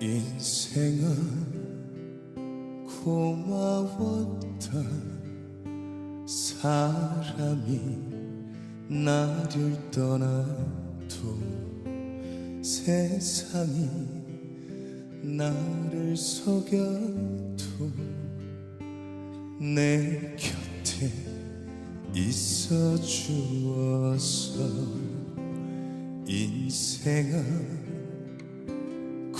인생아 고마웠다 사람이 나를 떠나도 세상이 나를 속여도 내 곁에 있어 주어서 인생아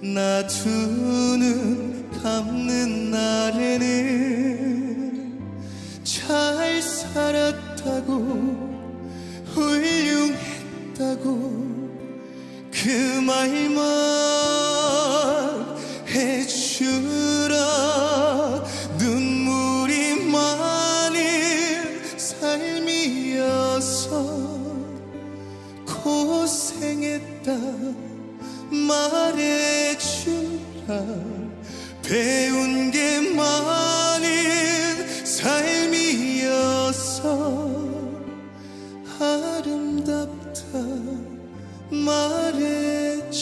나두눈 감는 날에는 잘 살았다고 훌륭했다고 그 말만 배운 게 많은 삶이어서 아름답다 말해주라.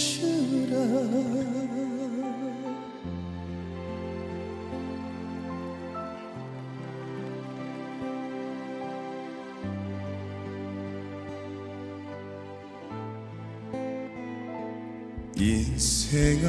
인생아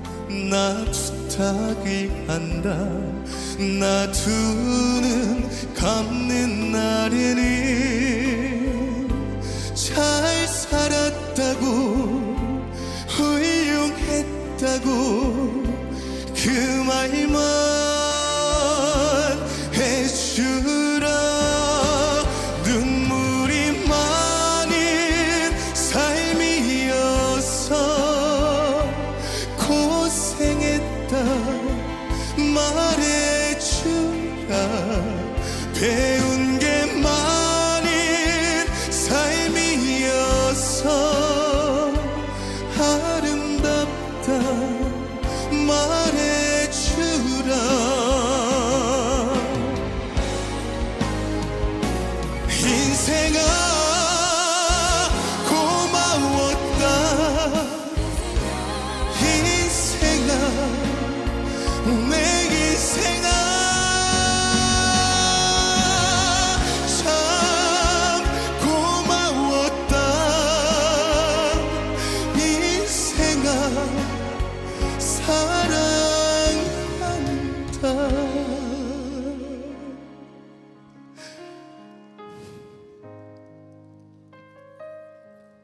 나 부탁을 한다. 나두눈 감는 날에는 잘 살았다고 훌륭했다고. 그 말만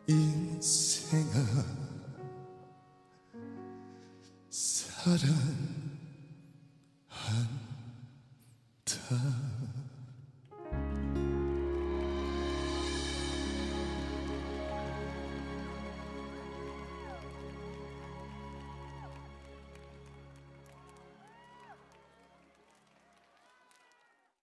인생아 사랑한다